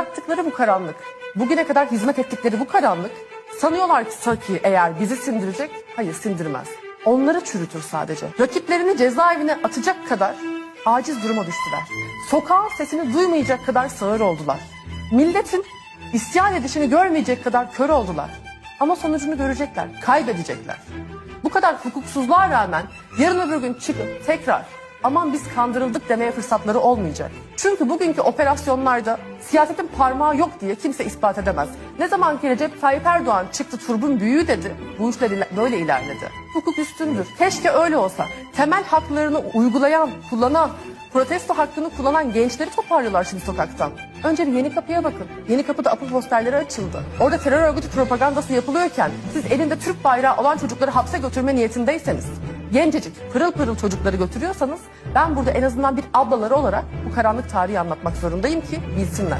yarattıkları bu karanlık, bugüne kadar hizmet ettikleri bu karanlık, sanıyorlar ki eğer bizi sindirecek, hayır sindirmez. Onları çürütür sadece. Rakiplerini cezaevine atacak kadar aciz duruma düştüler. Sokağın sesini duymayacak kadar sağır oldular. Milletin isyan edişini görmeyecek kadar kör oldular. Ama sonucunu görecekler, kaybedecekler. Bu kadar hukuksuzluğa rağmen yarın öbür gün çıkıp tekrar aman biz kandırıldık demeye fırsatları olmayacak. Çünkü bugünkü operasyonlarda siyasetin parmağı yok diye kimse ispat edemez. Ne zaman ki Recep Tayyip Erdoğan çıktı turbun büyüğü dedi, bu işler böyle ilerledi. Hukuk üstündür. Keşke öyle olsa. Temel haklarını uygulayan, kullanan, protesto hakkını kullanan gençleri toparlıyorlar şimdi sokaktan. Önce bir yeni kapıya bakın. Yeni kapıda apı posterleri açıldı. Orada terör örgütü propagandası yapılıyorken siz elinde Türk bayrağı olan çocukları hapse götürme niyetindeyseniz gencecik pırıl pırıl çocukları götürüyorsanız ben burada en azından bir ablaları olarak bu karanlık tarihi anlatmak zorundayım ki bilsinler.